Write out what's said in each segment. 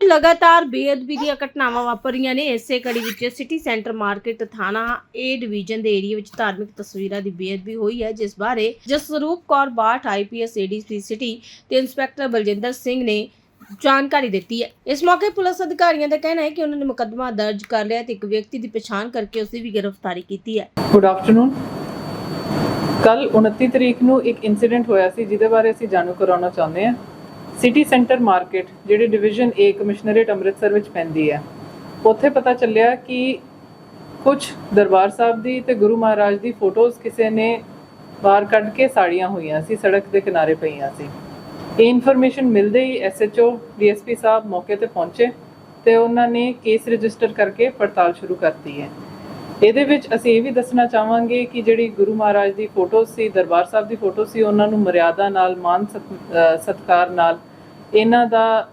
ਲਗਾਤਾਰ ਬੇਅਦਬੀ ਦੀਆਂ ਘਟਨਾਵਾਂ ਵਾਪਰ ਨੇ ਇਸੇ ਕੜੀ ਵਿੱਚ ਸਿਟੀ ਸੈਂਟਰ ਮਾਰਕੀਟ ਥਾਣਾ ਏ ਡਿਵੀਜ਼ਨ ਦੇ ਏਰੀਆ ਵਿੱਚ ਧਾਰਮਿਕ ਤਸਵੀਰਾਂ ਦੀ ਬੇਅਦਬੀ ਹੋਈ ਹੈ, ਜਿਸ ਬਾਰੇ Jasroop Kaur Bath IPS ADC city ਤੇ ਇੰਸਪੈਕਟਰ ਬਲਜਿੰਦਰ ਸਿੰਘ ਨੇ ਜਾਣਕਾਰੀ ਦਿੱਤੀ ਹੈ। ਇਸ ਮੌਕੇ ਪੁਲਿਸ ਅਧਿਕਾਰੀਆਂ ਦਾ ਕਹਿਣਾ ਹੈ ਕਿ ਉਹਨਾਂ ਨੇ ਮੁਕੱਦਮਾ ਦਰਜ ਕਰ ਲਿਆ ਤੇ ਇੱਕ ਵਿਅਕਤੀ ਦੀ ਪਛਾਣ ਕਰਕੇ ਉਸ ਦੀ ਵੀ ਗ੍ਰਿਫਤਾਰੀ ਕੀਤੀ ਹੈ। ਗੁੱਡ ਆਫਟਰਨੂਨ ਕੱਲ 29 ਤਰੀਕ ਨੂੰ ਇੱਕ ਇਨਸੀਡੈਂਟ ਹੋਇਆ ਸੀ, ਜਿਹਦੇ ਬਾਰੇ ਅਸੀਂ ਜਾਣੂ ਕਰਾਉਣਾ ਚਾਹੁੰਦੇ ਹਾਂ। ਸਿਟੀ ਸੈਂਟਰ ਮਾਰਕੀਟ, ਜਿਹੜੀ ਡਿਵੀਜ਼ਨ A ਕਮਿਸ਼ਨਰੇਟ ਅੰਮ੍ਰਿਤਸਰ ਵਿੱਚ ਪੈਂਦੀ ਹੈ, ਉੱਥੇ ਪਤਾ ਚੱਲਿਆ ਕਿ ਕੁਝ ਦਰਬਾਰ ਸਾਹਿਬ ਦੀ ਤੇ ਗੁਰੂ ਮਹਾਰਾਜ ਦੀ ਫੋਟੋਜ਼ ਕਿਸੇ ਨੇ ਬਾਹਰ ਕੱਢ ਕੇ ਸਾੜੀਆਂ ਹੋਈਆਂ ਸੀ, ਸੜਕ ਦੇ ਕਿਨਾਰੇ ਪਈਆਂ ਸੀ। ਇਹ ਇਨਫੋਰਮੇਸ਼ਨ ਮਿਲਦੇ ਹੀ ਐਸਐਚਓ ਡੀਐਸਪੀ ਸਾਹਿਬ ਮੌਕੇ ਤੇ ਪਹੁੰਚੇ ਤੇ ਉਹਨਾਂ ਨੇ ਕੇਸ ਰਜਿਸਟਰ ਕਰਕੇ ਪੜਤਾਲ ਸ਼ੁਰੂ ਕਰਤੀ ਹੈ। ਇਹਦੇ ਵਿੱਚ ਅਸੀਂ ਇਹ ਵੀ ਦੱਸਣਾ ਚਾਹਾਂਗੇ ਕਿ ਜਿਹੜੀ ਗੁਰੂ ਮਹਾਰਾਜ ਦੀ ਫੋਟੋ ਸੀ, ਦਰਬਾਰ ਸਾਹਿਬ ਦੀ ਫੋਟੋ ਸੀ, ਉਹਨਾਂ ਨੂੰ ਮਰਿਆਦਾ ਨਾਲ, ਮਾਨ ਸਤ- ਸਤਿਕਾਰ ਨਾਲ ਇਹਨਾਂ ਦਾ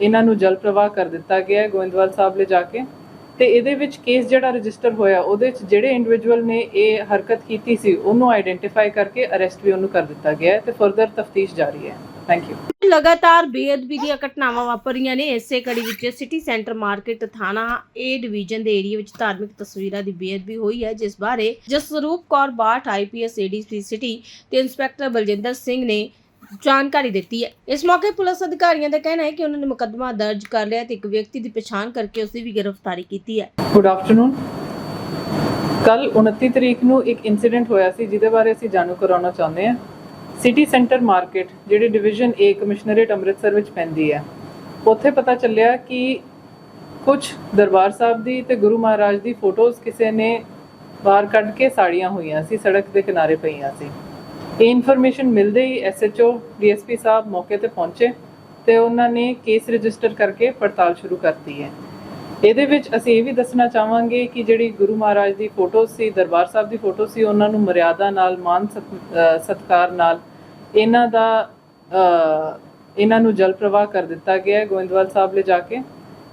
ਇਹਨਾਂ ਨੂੰ ਜਲ ਪ੍ਰਵਾਹ ਕਰ ਦਿੱਤਾ ਗਿਆ ਹੈ ਗੋਇੰਦਵਾਲ ਸਾਹਿਬ ਲੈ ਜਾ ਕੇ। ਤੇ ਇਹਦੇ ਵਿੱਚ ਕੇਸ ਜਿਹੜਾ ਰਜਿਸਟਰ ਹੋਇਆ, ਉਹਦੇ ਵਿੱਚ ਜਿਹੜੇ ਇੰਡੀਵਿਜੂਅਲ ਨੇ ਇਹ ਹਰਕਤ ਕੀਤੀ ਸੀ, ਉਹਨੂੰ ਆਈਡੈਂਟੀਫਾਈ ਕਰਕੇ ਅਰੈਸਟ ਵੀ ਉਹਨੂੰ ਕਰ ਦਿੱਤਾ ਗਿਆ ਹੈ ਤੇ ਫਰਦਰ ਤਫਤੀਸ਼ ਜਾਰੀ ਹੈ। ਥੈਂਕ ਯੂ ਲਗਾਤਾਰ ਬੇਅਦਬੀ ਦੀਆਂ ਘਟਨਾਵਾਂ ਵਾਪਰ ਰਹੀਆਂ ਨੇ ਇਸੇ ਕੜੀ ਵਿੱਚ ਸਿਟੀ ਸੈਂਟਰ ਮਾਰਕੀਟ ਥਾਣਾ ਏ ਡਿਵੀਜ਼ਨ ਦੇ ਏਰੀਆ ਵਿੱਚ ਧਾਰਮਿਕ ਤਸਵੀਰਾਂ ਦੀ ਬੇਅਦਬੀ ਹੋਈ ਹੈ ਜਿਸ ਬਾਰੇ Jasroop Kaur Bath IPS ADC city ਤੇ ਇੰਸਪੈਕਟਰ ਬਲਜਿੰਦਰ ਸਿੰਘ ਨੇ ਜਾਣਕਾਰੀ ਦਿੱਤੀ ਹੈ। ਇਸ ਮੌਕੇ ਪੁਲਿਸ ਅਧਿਕਾਰੀਆਂ ਦਾ ਕਹਿਣਾ ਹੈ ਕਿ ਉਹਨਾਂ ਨੇ ਮੁਕੱਦਮਾ ਦਰਜ ਕਰ ਲਿਆ ਤੇ ਇੱਕ ਵਿਅਕਤੀ ਦੀ ਪਛਾਣ ਕਰਕੇ ਉਸ ਦੀ ਵੀ ਗ੍ਰਿਫਤਾਰੀ ਕੀਤੀ ਹੈ। ਗੁੱਡ ਆਫਟਰਨੂਨ ਕੱਲ 29 ਤਰੀਕ ਨੂੰ ਇੱਕ ਇਨਸੀਡੈਂਟ ਹੋਇਆ ਸੀ ਜਿਹਦੇ ਬਾਰੇ ਅਸੀਂ ਜਾਣੂ ਕਰਾਉਣਾ ਚਾਹੁੰਦੇ ਹਾਂ। ਸਿਟੀ ਸੈਂਟਰ ਮਾਰਕੀਟ, ਜਿਹੜੀ ਡਿਵੀਜ਼ਨ A ਕਮਿਸ਼ਨਰੇਟ ਅੰਮ੍ਰਿਤਸਰ ਵਿੱਚ ਪੈਂਦੀ ਹੈ, ਉੱਥੇ ਪਤਾ ਚੱਲਿਆ ਕਿ ਕੁਝ ਦਰਬਾਰ ਸਾਹਿਬ ਦੀ ਤੇ ਗੁਰੂ ਮਹਾਰਾਜ ਦੀ ਫੋਟੋਜ਼ ਕਿਸੇ ਨੇ ਬਾਹਰ ਕੱਢ ਕੇ ਸਾੜੀਆਂ ਹੋਈਆਂ ਸੀ, ਸੜਕ ਦੇ ਕਿਨਾਰੇ ਪਈਆਂ ਸੀ। ਇਹ ਇਨਫੋਰਮੇਸ਼ਨ ਮਿਲਦੇ ਹੀ ਐਸਐਚਓ ਡੀਐਸਪੀ ਸਾਹਿਬ ਮੌਕੇ ਤੇ ਪਹੁੰਚੇ ਤੇ ਉਹਨਾਂ ਨੇ ਕੇਸ ਰਜਿਸਟਰ ਕਰਕੇ ਪੜਤਾਲ ਸ਼ੁਰੂ ਕਰਤੀ ਹੈ। ਇਹਦੇ ਵਿੱਚ ਅਸੀਂ ਇਹ ਵੀ ਦੱਸਣਾ ਚਾਹਾਂਗੇ ਕਿ ਜਿਹੜੀ ਗੁਰੂ ਮਹਾਰਾਜ ਦੀ ਫੋਟੋ ਸੀ, ਦਰਬਾਰ ਸਾਹਿਬ ਦੀ ਫੋਟੋ ਸੀ, ਉਹਨਾਂ ਨੂੰ ਮਰਿਆਦਾ ਨਾਲ, ਮਾਨ ਸਤ- ਸਤਿਕਾਰ ਨਾਲ ਇਹਨਾਂ ਦਾ ਇਹਨਾਂ ਨੂੰ ਜਲ ਪ੍ਰਵਾਹ ਕਰ ਦਿੱਤਾ ਗਿਆ ਗੋਇੰਦਵਾਲ ਸਾਹਿਬ ਲੈ ਜਾ ਕੇ।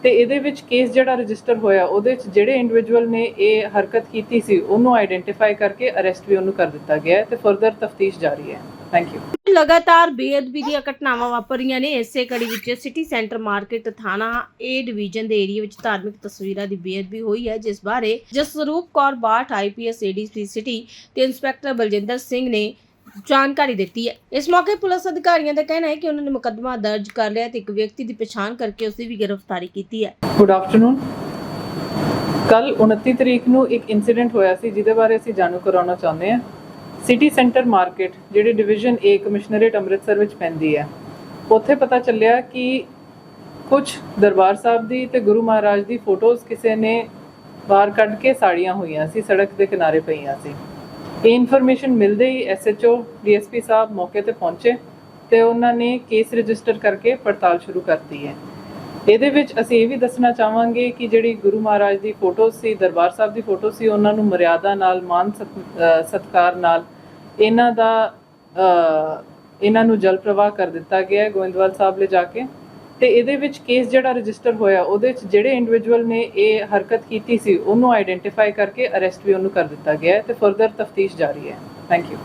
ਤੇ ਇਹਦੇ ਵਿੱਚ ਕੇਸ ਜਿਹੜਾ ਰਜਿਸਟਰ ਹੋਇਆ, ਉਹਦੇ ਵਿੱਚ ਜਿਹੜੇ ਇੰਡੀਵਿਜੂਅਲ ਨੇ ਇਹ ਹਰਕਤ ਕੀਤੀ ਸੀ, ਉਹਨੂੰ ਆਈਡੈਂਟੀਫਾਈ ਕਰਕੇ ਅਰੈਸਟ ਵੀ ਉਹਨੂੰ ਕਰ ਦਿੱਤਾ ਗਿਆ ਤੇ ਫਰਦਰ ਤਫਤੀਸ਼ ਜਾਰੀ ਹੈ। ਥੈਂਕ ਯੂ ਲਗਾਤਾਰ ਬੇਅਦਬੀ ਦੀਆਂ ਘਟਨਾਵਾਂ ਵਾਪਰੀਆਂ ਨੇ ਇਸੇ ਕੜੀ ਵਿੱਚ ਸਿਟੀ ਸੈਂਟਰ ਮਾਰਕੀਟ ਥਾਣਾ ਏ ਡਿਵੀਜ਼ਨ ਦੇ ਏਰੀਆ ਵਿੱਚ ਧਾਰਮਿਕ ਤਸਵੀਰਾਂ ਦੀ ਬੇਅਦਬੀ ਹੋਈ ਹੈ, ਜਿਸ ਬਾਰੇ Jasroop Kaur Bath IPS ADC city ਤੇ ਇੰਸਪੈਕਟਰ ਬਲਜਿੰਦਰ ਸਿੰਘ ਨੇ ਜਾਣਕਾਰੀ ਦਿੱਤੀ ਹੈ। ਇਸ ਮੌਕੇ ਪੁਲਿਸ ਅਧਿਕਾਰੀਆਂ ਦਾ ਕਹਿਣਾ ਹੈ ਕਿ ਉਹਨਾਂ ਨੇ ਮੁਕੱਦਮਾ ਦਰਜ ਕਰ ਲਿਆ ਤੇ ਇੱਕ ਵਿਅਕਤੀ ਦੀ ਪਛਾਣ ਕਰਕੇ ਉਸ ਦੀ ਵੀ ਗ੍ਰਿਫਤਾਰੀ ਕੀਤੀ ਹੈ। ਗੁੱਡ ਆਫਟਰਨੂਨ ਕੱਲ 29 ਤਰੀਕ ਨੂੰ ਇੱਕ ਇਨਸੀਡੈਂਟ ਹੋਇਆ ਸੀ, ਜਿਹਦੇ ਬਾਰੇ ਅਸੀਂ ਜਾਣੂ ਕਰਾਉਣਾ ਚਾਹੁੰਦੇ ਹਾਂ। ਸਿਟੀ ਸੈਂਟਰ ਮਾਰਕੀਟ ਜਿਹੜੀ ਡਿਵੀਜ਼ਨ A ਕਮਿਸ਼ਨਰੇਟ ਅੰਮ੍ਰਿਤਸਰ ਵਿੱਚ ਪੈਂਦੀ ਹੈ, ਉੱਥੇ ਪਤਾ ਚੱਲਿਆ ਕਿ ਕੁਝ ਦਰਬਾਰ ਸਾਹਿਬ ਦੀ ਤੇ ਗੁਰੂ ਮਹਾਰਾਜ ਦੀ ਫੋਟੋਜ਼ ਕਿਸੇ ਨੇ ਬਾਹਰ ਕੱਢ ਕੇ ਸਾੜੀਆਂ ਹੋਈਆਂ ਸੀ, ਸੜਕ ਦੇ ਕਿਨਾਰੇ ਪਈਆਂ ਸੀ। ਇਹ ਇਨਫੋਰਮੇਸ਼ਨ ਮਿਲਦੇ ਹੀ ਐਸਐਚਓ ਡੀਐਸਪੀ ਸਾਹਿਬ ਮੌਕੇ ਤੇ ਪਹੁੰਚੇ ਤੇ ਉਹਨਾਂ ਨੇ ਕੇਸ ਰਜਿਸਟਰ ਕਰਕੇ ਪੜਤਾਲ ਸ਼ੁਰੂ ਕਰਤੀ ਹੈ। ਇਹਦੇ ਵਿੱਚ ਅਸੀਂ ਇਹ ਵੀ ਦੱਸਣਾ ਚਾਹਾਂਗੇ ਕਿ ਜਿਹੜੀ ਗੁਰੂ ਮਹਾਰਾਜ ਦੀ ਫੋਟੋ ਸੀ, ਦਰਬਾਰ ਸਾਹਿਬ ਦੀ ਫੋਟੋ ਸੀ, ਉਹਨਾਂ ਨੂੰ ਮਰਿਆਦਾ ਨਾਲ, ਮਾਨ ਸਤ- ਸਤਿਕਾਰ ਨਾਲ ਇਹਨਾਂ ਦਾ ਇਹਨਾਂ ਨੂੰ ਜਲ ਪ੍ਰਵਾਹ ਕਰ ਦਿੱਤਾ ਗਿਆ ਹੈ। ਗੋਇੰਦਵਾਲ ਸਾਹਿਬ ਲੈ ਜਾ ਕੇ ਤੇ ਇਹਦੇ ਵਿੱਚ ਕੇਸ ਜਿਹੜਾ ਰਜਿਸਟਰ ਹੋਇਆ, ਉਹਦੇ ਵਿੱਚ ਜਿਹੜੇ ਇੰਡੀਵਿਜੂਅਲ ਨੇ ਇਹ ਹਰਕਤ ਕੀਤੀ ਸੀ, ਉਹਨੂੰ ਆਈਡੈਂਟੀਫਾਈ ਕਰਕੇ ਅਰੈਸਟ ਵੀ ਉਹਨੂੰ ਕਰ ਦਿੱਤਾ ਗਿਆ ਹੈ ਤੇ ਫਰਦਰ ਤਫਤੀਸ਼ ਜਾਰੀ ਹੈ। Thank you